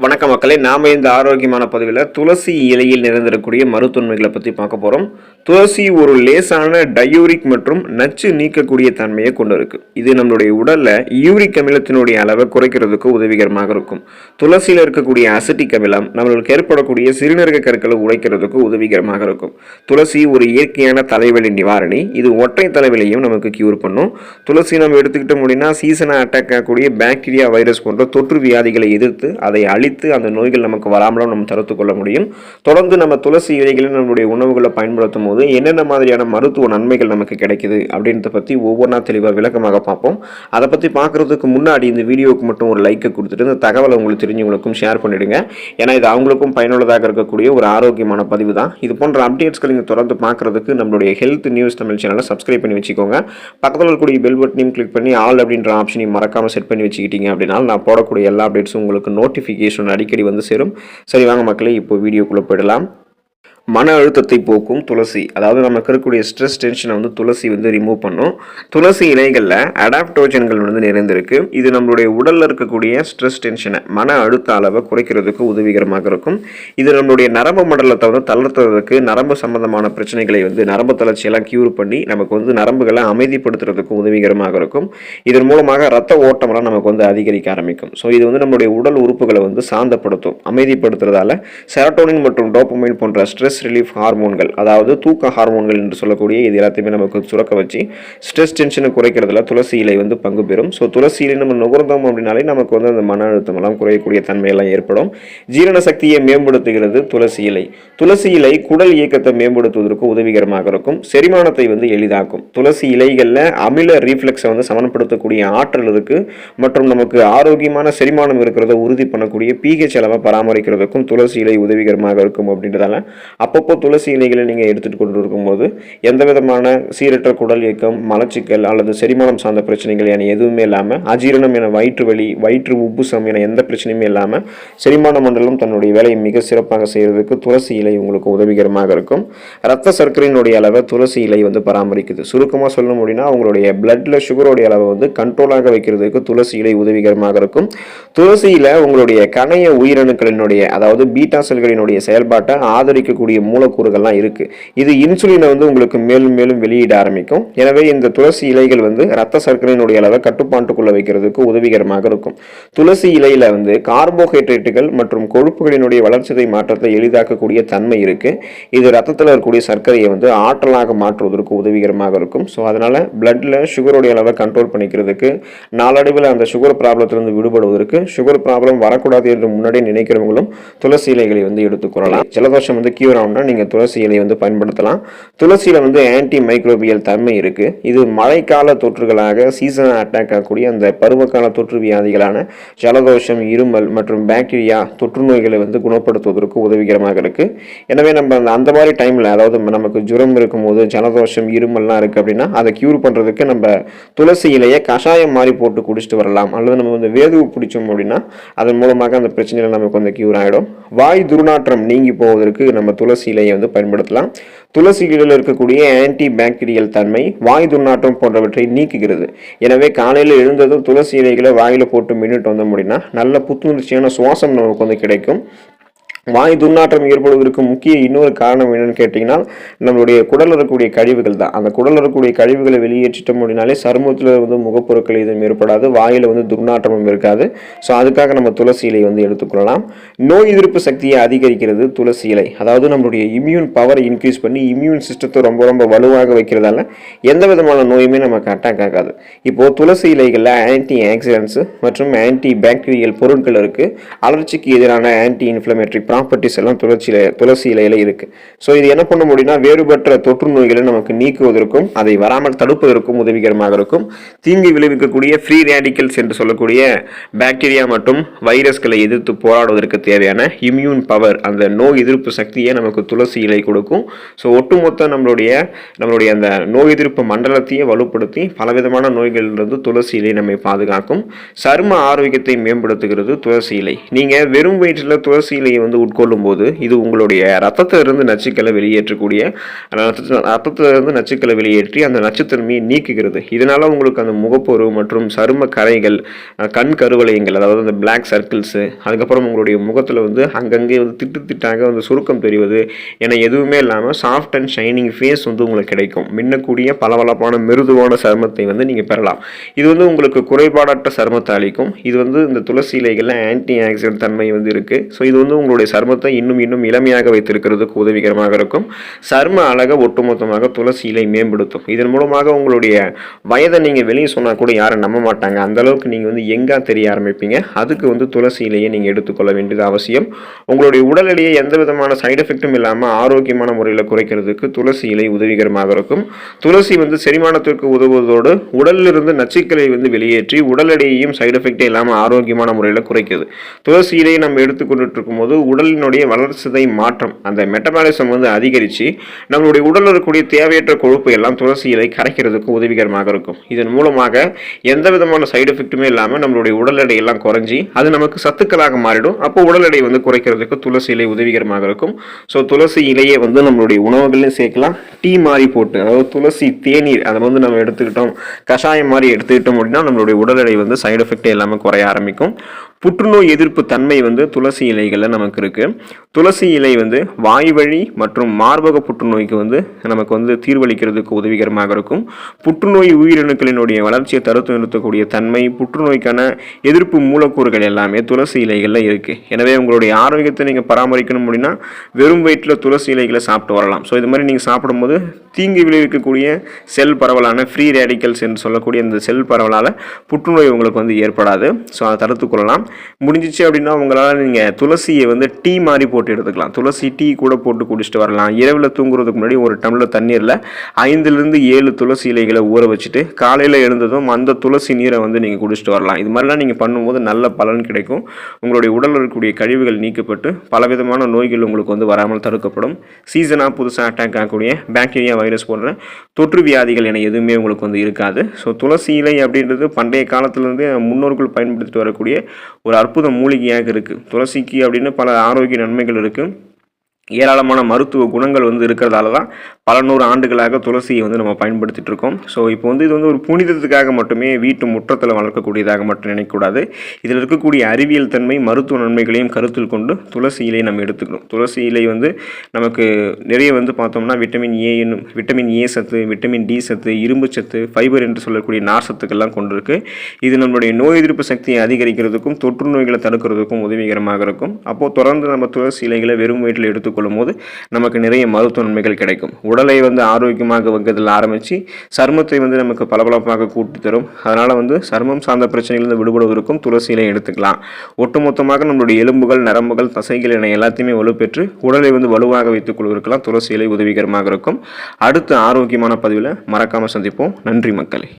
வணக்க மக்களை நாம இந்த ஆரோக்கியமான பதிவில் துளசி இலையில் நிறைந்திருக்கக்கூடிய மருத்துவன்மைகளை பற்றி பார்க்க போகிறோம் துளசி ஒரு லேசான டயூரிக் மற்றும் நச்சு நீக்கக்கூடிய தன்மையை கொண்டு இருக்கு இது நம்மளுடைய உடலில் யூரிக் அமிலத்தினுடைய அளவை குறைக்கிறதுக்கு உதவிகரமாக இருக்கும். துளசியில் இருக்கக்கூடிய அசிட்டிக் அமிலம் நம்மளுக்கு ஏற்படக்கூடிய சிறுநீரக கற்களை உடைக்கிறதுக்கு உதவிகரமாக இருக்கும். துளசி ஒரு இயற்கையான தலைவலி நிவாரணி. இது ஒற்றை தலைவலியும் நமக்கு கியூர் பண்ணும். துளசி நம்ம எடுத்துக்கிட்டோம் அப்படின்னா சீசனாக அட்டாக் ஆகக்கூடிய பாக்டீரியா வைரஸ் போன்ற தொற்று வியாதிகளை எதிர்த்து அதை அழித்து அந்த நோய்கள் நமக்கு வராமலும் நம்ம தடுத்து கொள்ள முடியும். தொடர்ந்து நம்ம துளசி இலைகளை நம்மளுடைய உணவுகளை பயன்படுத்தும் போது என்னென்ன மாதிரியான மருத்துவ நன்மைகள் நமக்கு கிடைக்குது அப்படின்றத பற்றி ஒவ்வொன்றா தெளிவாக விளக்கமாக பார்ப்போம். அதை பற்றி பார்க்குறதுக்கு முன்னாடி இந்த வீடியோவுக்கு மட்டும் ஒரு லைக்கை கொடுத்துட்டு இந்த தகவலை உங்களுக்கு தெரிஞ்சவங்களுக்கும் ஷேர் பண்ணிவிடுங்க ஏன்னா இது அவங்களுக்கும் பயனுள்ளதாக இருக்கக்கூடிய ஒரு ஆரோக்கியமான பதிவு தான். இது போன்ற அப்டேட்ஸ்களை நீங்கள் தொடர்ந்து பார்க்குறதுக்கு நம்மளுடைய ஹெல்த் நியூஸ் தமிழ் சேனலை சப்ஸ்கிரைப் பண்ணி வச்சுக்கோங்க. பக்கத்தில் இருக்கக்கூடிய பெல் பட்டனையும் கிளிக் பண்ணி ஆல் அப்படின்ற ஆப்ஷனையும் மறக்காமல் செட் பண்ணி வச்சுக்கிட்டீங்க அப்படின்னா நான் போடக்கூடிய எல்லா அப்டேட்ஸும் உங்களுக்கு நோட்டிஃபிகேஷன் அடிக்கடி வந்து சேரும். சரி வாங்க மக்களே இப்போ வீடியோக்குள்ளே போயிடலாம். மன அழுத்தத்தை போக்கும் துளசி. அதாவது நமக்கு இருக்கக்கூடிய ஸ்ட்ரெஸ் டென்ஷனை வந்து துளசி வந்து ரிமூவ் பண்ணும். துளசி இலைகளில் அடாப்டோஜன்கள் வந்து நிறைந்திருக்கு. இது நம்மளுடைய உடலில் இருக்கக்கூடிய ஸ்ட்ரெஸ் டென்ஷனை மன அழுத்த அளவை குறைக்கிறதுக்கு உதவிகரமாக இருக்கும். இது நம்மளுடைய நரம்பு மண்டலத்தை வந்து தளர்த்துறதுக்கு நரம்பு சம்பந்தமான பிரச்சனைகளை வந்து நரம்பு தளர்ச்சியெல்லாம் கியூர் பண்ணி நமக்கு வந்து நரம்புகளை அமைதிப்படுத்துறதுக்கு உதவிகரமாக இருக்கும். இதன் மூலமாக ரத்த ஓட்டமெல்லாம் நமக்கு வந்து அதிகரிக்க ஆரம்பிக்கும். ஸோ இது வந்து நம்மளுடைய உடல் உறுப்புகளை வந்து சாந்தப்படுத்தும் அமைதிப்படுத்துறதால செரட்டோனின் மற்றும் டோப்பமைன் போன்ற ஸ்ட்ரெஸ் ரிலீஃப் ஹார்மோன்கள் அதாவது தூக்க ஹார்மோன்கள் என்று சொல்லக்கூடிய இது எல்லாத்தையுமே நமக்கு சுரக்க வச்சு ஸ்ட்ரெஸ் டென்ஷனை குறைக்கிறதுல துளசி இலை வந்து பங்கு பெறும். ஸோ துளசி இலை நம்ம நுகர்ந்தோம் அப்படின்னாலே நமக்கு வந்து அந்த மன அழுத்தம் எல்லாம் குறையக்கூடிய தன்மையெல்லாம் ஏற்படும். ஜீரண சக்தியை மேம்படுத்துகிறது துளசி இலை. துளசி இலை குடல் இயக்கத்தை மேம்படுத்துவதற்கு உதவிகரமாக இருக்கும். செரிமானத்தை வந்து எளிதாக்கும். துளசி இலைகளில் அமில ரீஃப்ளெக்ஸை வந்து சமன்படுத்தக்கூடிய ஆற்றல் இருக்கு. மற்றும் நமக்கு ஆரோக்கியமான செரிமானம் இருக்கிறத உறுதி பண்ணக்கூடிய பிஹெச் அளவை பராமரிக்கிறதுக்கும் துளசி இலை உதவிகரமாக இருக்கும் அப்படின்றதால அப்பப்போ துளசி இலைகளை நீங்கள் எடுத்துகிட்டு கொண்டு இருக்கும்போது எந்த விதமான சீரற்ற குடல் இயக்கம் மலச்சிக்கல் அல்லது செரிமானம் சார்ந்த பிரச்சனைகள் என எதுவுமே இல்லாமல் அஜீரணம் என வயிற்று வலி வயிற்று உப்புசம் என எந்த பிரச்சனையுமே இல்லாமல் செரிமான மண்டலம் தன்னுடைய வேலையை மிக சிறப்பாக செய்கிறதுக்கு துளசி இலை உங்களுக்கு உதவிகரமாக இருக்கும். ரத்த சர்க்கரையினுடைய அளவை துளசி இலை வந்து பராமரிக்குது. சுருக்கமாக சொல்லணும் அப்படின்னா அவங்களுடைய பிளட்டில் சுகருடைய அளவை வந்து கண்ட்ரோலாக வைக்கிறதுக்கு துளசி இலை உதவிகரமாக இருக்கும். துளசியில் உங்களுடைய கணைய உயிரணுக்களினுடைய அதாவது பீட்டா செல்களினுடைய செயல்பாட்டை ஆதரிக்கக்கூடிய மூலக்கூறுகள்லாம் இருக்கு. இது இன்சுலினை வந்து உங்களுக்கு மேலும் மேலும் வெளியிட ஆரம்பிக்கும். எனவே இந்த துளசி இலைகள் வந்து ரத்த சர்க்கரையினுடைய அளவை கட்டுப்பாட்டுக்குள்ள வைக்கிறதுக்கு உதவிகரமாக இருக்கும். துளசி இலையில வந்து கார்போஹைட்ரேட்டுகள் மற்றும் கொழுப்புகளினுடைய வளர்ச்சிதை மாற்றத்தை எளிதாக்கக்கூடிய தன்மை இருக்கு. இது ரத்தத்தில் இருக்கக்கூடிய சர்க்கரையை வந்து ஆற்றலாக மாற்றுவதற்கு உதவிகரமாக இருக்கும். ஸோ அதனால பிளட்ல சுகருடைய அளவை கண்ட்ரோல் பண்ணிக்கிறதுக்கு நாளடைவில் அந்த சுகர் ப்ராப்ளத்திலிருந்து விடுபடுவதற்கு சுகர் ப்ராப்ளம் வரக்கூடாது என்று முன்னாடி நினைக்கிறவங்களும் துளசி இலைகளை வந்து எடுத்துக்கொள்ளலாம் ஜலதோஷம் வந்து கியூர் ஆகும்னா நீங்கள் துளசி இலையை வந்து பயன்படுத்தலாம். துளசியில் வந்து ஆன்டி மைக்ரோபியல் தன்மை இருக்குது இது மழைக்கால தொற்றுகளாக சீசனாக அட்டாக் ஆகக்கூடிய அந்த பருவகால தொற்று வியாதிகளான ஜலதோஷம் இருமல் மற்றும் பாக்டீரியா தொற்று நோய்களை வந்து குணப்படுத்துவதற்கு உதவிகரமாக இருக்குது எனவே நம்ம அந்த அந்த மாதிரி டைமில் அதாவது நமக்கு ஜுரம் இருக்கும்போது ஜலதோஷம் இருமல்லாம் இருக்குது அப்படின்னா அதை க்யூர் பண்ணுறதுக்கு நம்ம துளசி இலையை கஷாயம் மாதிரி போட்டு குடிச்சிட்டு வரலாம். அல்லது நம்ம வந்து வேதுவு பிடிச்சோம் அப்படின்னா அதன் மூலமாக அந்த பிரச்சனையில் நமக்கு வந்து க்யூர் ஆகிடும் வாய் துர்நாற்றம் நீங்கி போவதற்கு நம்ம துளசி இலையை வந்து பயன்படுத்தலாம். துளசி இலையில் இருக்கக்கூடிய ஆன்டி பாக்டீரியல் தன்மை வாய் துர்நாற்றம் போன்றவற்றை நீக்குகிறது. எனவே காலையில் எழுந்ததும் துளசி இலைகளை வாயில் போட்டு மின்னுட்டு வந்தோம் அப்படின்னா நல்ல புத்துணர்ச்சியான சுவாசம் நமக்கு வந்து கிடைக்கும். வாய் துர்நாற்றம் ஏற்படுவதற்கு முக்கிய இன்னொரு காரணம் என்னன்னு கேட்டிங்கன்னா நம்மளுடைய குடல் இருக்கக்கூடிய கழிவுகள் தான். அந்த குடல் இருக்கக்கூடிய கழிவுகளை வெளியேற்றிட்டோம் அப்படின்னாலே சருமத்தில் வந்து முகப்பொருட்கள் எதுவும் ஏற்படாது வாயில் வந்து துர்நாற்றமும் இருக்காது. ஸோ அதுக்காக நம்ம துளசி இலை வந்து எடுத்துக்கொள்ளலாம். நோய் எதிர்ப்பு சக்தியை அதிகரிக்கிறது துளசி இலை. அதாவது நம்மளுடைய இம்யூன் பவரை இன்க்ரீஸ் பண்ணி இம்யூன் சிஸ்டத்தை ரொம்ப ரொம்ப வலுவாக வைக்கிறதால எந்த விதமான நோயுமே நமக்கு அட்டாக் ஆகாது. இப்போது துளசி இலைகளில் ஆன்டி ஆக்சிடென்ட்ஸ் மற்றும் ஆன்டி பாக்டீரியல் பொருட்கள் இருக்குது அலர்ச்சிக்கு எதிரான ஆன்டி இன்ஃப்ளமேட்டரி ப்ராப்பர்ட்டிஸ் எல்லாம் துளசியில துளசி இலையில இருக்கு. ஸோ இது என்ன பண்ண முடியும்னா வேறுபட்ட தொற்று நோய்களை நமக்கு நீக்குவதற்கும் அதை வராமல் தடுப்பதற்கும் உதவிகரமாக இருக்கும். தீங்கு விளைவிக்கக்கூடிய ஃப்ரீ ரேடிக்கல்ஸ் என்று சொல்லக்கூடிய பாக்டீரியா மற்றும் வைரஸ்களை எதிர்த்து போராடுவதற்கு தேவையான இம்யூன் பவர் அந்த நோய் எதிர்ப்பு சக்தியை நமக்கு துளசி இலை கொடுக்கும். ஸோ ஒட்டுமொத்த நம்மளுடைய நம்மளுடைய அந்த நோய் எதிர்ப்பு மண்டலத்தையே வலுப்படுத்தி பலவிதமான நோய்களிலிருந்து துளசி இலை நம்மை பாதுகாக்கும். சரும ஆரோக்கியத்தை மேம்படுத்துகிறது துளசி இலை. நீங்கள் வெறும் வயிற்றில் துளசி இலையை வந்து உட்கொள்ளும் போது இது உங்களுடைய ரத்தத்திலிருந்து நச்சுக்களை வெளியேற்றக்கூடிய ரத்தத்திலிருந்து நச்சுக்களை வெளியேற்றி அந்த நச்சுத்தன்மையை நீக்குகிறது. இதனால உங்களுக்கு அந்த முகப்பொரு மற்றும் சரும கரைகள் கண் கருவளையங்கள் அதாவது அந்த பிளாக் சர்க்கிள்ஸு அதுக்கப்புறம் உங்களுடைய முகத்தில் வந்து அங்கங்கே வந்து திட்டு திட்டாக வந்து சுருக்கம் தெரிவது என எதுவுமே இல்லாமல் சாஃப்ட் அண்ட் ஷைனிங் ஃபேஸ் வந்து உங்களுக்கு கிடைக்கும். மின்னக்கூடிய பளபளப்பான மிருதுவான சருமத்தை வந்து நீங்கள் பெறலாம். இது வந்து உங்களுக்கு குறைபாடற்ற சருமத்தை அளிக்கும். இது வந்து இந்த துளசி இலைகளில் ஆன்டி ஆக்சிடென்ட் தன்மை வந்து இருக்குது ஸோ இது வந்து உங்களுடைய சருமத்தை இன்னும் இன்னும் இளமையாக வைத்திருக்கிறதுக்கு உதவிகரமாக இருக்கும். சரும அழகை ஒட்டுமொத்தமாக துளசி இலை மேம்படுத்தும். இதன் மூலமாக உங்களுடைய வயதை நீங்கள் வெளியே சொன்னால் கூட யாரும் நம்ப மாட்டாங்க. அந்த அளவுக்கு நீங்கள் வந்து எங்கா தெரிய ஆரம்பிப்பீங்க. அதுக்கு வந்து துளசி இலையை நீங்கள் எடுத்துக்கொள்ள வேண்டியது அவசியம். உங்களுடைய உடல் எடையை எந்த விதமான சைடு எஃபெக்ட்டும் இல்லாமல் ஆரோக்கியமான முறையில் குறைக்கிறதுக்கு துளசி இலை உதவிகரமாக இருக்கும். துளசி வந்து செரிமானத்திற்கு உதவுவதோடு உடலில் இருந்து நச்சுக்களை வந்து வெளியேற்றி உடல் எடையையும் சைடு எஃபெக்டே இல்லாமல் ஆரோக்கியமான முறையில் குறைக்குது. துளசி இலையை நம்ம எடுத்துக்கொண்டுட்டு இருக்கும்போது உடல் உடலினுடைய வளர்ச்சிதை மாற்றம். அந்த மெட்டபாலிசம் வந்து அதிகரித்து நம்மளுடைய உடலில் இருக்கக்கூடிய தேவையற்ற கொழுப்பு எல்லாம் துளசி இலை கரைக்கிறதுக்கு உதவிகரமாக இருக்கும். இதன் மூலமாக எந்த விதமான சைடு எஃபெக்ட்டுமே இல்லாமல் நம்மளுடைய உடல் எடை எல்லாம் குறைஞ்சி அது நமக்கு சத்துக்களாக மாறிடும். அப்போ உடல் எடை வந்து குறைக்கிறதுக்கு துளசி இலை உதவிகரமாக இருக்கும். ஸோ துளசி இலையை வந்து நம்மளுடைய உணவுகளையும் சேர்க்கலாம். டீ மாதிரி போட்டு அதாவது துளசி தேநீர் அதை வந்து நம்ம எடுத்துக்கிட்டோம். கஷாயம் மாதிரி எடுத்துக்கிட்டோம் அப்படின்னா நம்மளுடைய உடல் எடை வந்து சைடு எஃபெக்டே இல்லாமல் குறைய ஆரம்பிக்கும். புற்றுநோய் எதிர்ப்பு தன்மை வந்து துளசி இலைகளில் நமக்கு இருக்குது துளசி இலை வந்து வாய் வழி மற்றும் மார்பக புற்றுநோய்க்கு வந்து நமக்கு வந்து தீர்வளிக்கிறதுக்கு உதவிகரமாக இருக்கும். புற்றுநோய் உயிரணுக்களினுடைய வளர்ச்சியை தடுத்து நிறுத்தக்கூடிய தன்மை புற்றுநோய்க்கான எதிர்ப்பு மூலக்கூறுகள் எல்லாமே துளசி இலைகளில் இருக்குது எனவே உங்களுடைய ஆரோக்கியத்தை நீங்கள் பராமரிக்கணும் அப்படின்னா வெறும் வயிற்றில் துளசி இலைகளை சாப்பிட்டு வரலாம். ஸோ இது மாதிரி நீங்கள் சாப்பிடும்போது தீங்கு விளைவிக்கக்கூடிய செல் பரவலான ஃப்ரீ ரேடிக்கல்ஸ் என்று சொல்லக்கூடிய அந்த செல் பரவலால் புற்றுநோய் உங்களுக்கு வந்து ஏற்படாது. ஸோ அதை தடுத்து கொள்ளலாம். முடிஞ்சிச்சு அப்படின்னா உங்களால் நீங்கள் துளசியை வந்து டீ மாதிரி போட்டு எடுத்துக்கலாம். துளசி டீ கூட போட்டு குடிச்சிட்டு வரலாம். இரவில் தூங்குறதுக்கு முன்னாடி ஒரு டம்ளர் தண்ணீரில் ஐந்துலேருந்து ஏழு துளசி இலைகளை ஊற வச்சுட்டு காலையில் எழுந்ததும் அந்த துளசி நீரை வந்து நீங்கள் குடிச்சிட்டு வரலாம். இது மாதிரிலாம் நீங்கள் பண்ணும்போது நல்ல பலன் கிடைக்கும். உங்களுடைய உடலில் இருக்கக்கூடிய கழிவுகள் நீக்கப்பட்டு பலவிதமான நோய்கள் உங்களுக்கு வந்து வராமல் தடுக்கப்படும். சீசனாக புதுசாக அட்டாக் ஆகக்கூடிய பாக்டீரியா வைரஸ் போன்ற தொற்று வியாதிகள் என எதுவுமே உங்களுக்கு வந்து இருக்காது. ஸோ துளசி இலை அப்படின்றது பண்டைய காலத்திலேருந்து முன்னோர்கள் பயன்படுத்திட்டு வரக்கூடிய ஒரு அற்புத மூலிகையாக இருக்குது துளசிக்கு அப்படின்னு பல ஆரோக்கிய நன்மைகள் இருக்குது ஏராளமான மருத்துவ குணங்கள் வந்து இருக்கிறதால தான் பல நூறு ஆண்டுகளாக துளசியை வந்து நம்ம பயன்படுத்திட்டு இருக்கோம். ஸோ இப்போ வந்து இது வந்து ஒரு புனிதத்துக்காக மட்டுமே வீட்டு முற்றத்தில் வளர்க்கக்கூடியதாக மட்டும் நினைக்கக்கூடாது. இதில் இருக்கக்கூடிய அறிவியல் தன்மை மருத்துவ நன்மைகளையும் கருத்தில் கொண்டு துளசி இலை நம்ம எடுத்துக்கணும். துளசி இலை வந்து நமக்கு நிறைய வந்து பார்த்தோம்னா விட்டமின் ஏ என்னும் விட்டமின் ஏ சத்து விட்டமின் டி சத்து இரும்பு சத்து ஃபைபர் என்று சொல்லக்கூடிய நார் சத்துக்கள்லாம் கொண்டிருக்கு. இது நம்மளுடைய நோய் எதிர்ப்பு சக்தியை அதிகரிக்கிறதுக்கும் தொற்று நோய்களை தடுக்கிறதுக்கும் உதவிகரமாக இருக்கும். அப்போது தொடர்ந்து நம்ம துளசி இலைகளை வெறும் வயிற்றில் எடுத்துக்கொள்ளும் போது நமக்கு நிறைய மருத்துவ நன்மைகள் கிடைக்கும். உடலை வந்து ஆரோக்கியமாக வைக்கிறதுல ஆரம்பித்து சருமத்தை வந்து நமக்கு பளபளப்பாக கூட்டி தரும். அதனால் வந்து சருமம் சார்ந்த பிரச்சனைகளிலிருந்து விடுபடுவதற்கும் துளசியிலையும் எடுத்துக்கலாம். ஒட்டுமொத்தமாக நம்மளுடைய எலும்புகள் நரம்புகள் தசைகள் என எல்லாத்தையுமே வலுப்பெற்று உடலை வந்து வலுவாக வைத்துக் கொள்வதற்கெல்லாம் துளசி இலை உதவிகரமாக இருக்கும். அடுத்த ஆரோக்கியமான பதிவில் மறக்காமல் சந்திப்போம். நன்றி மக்களே.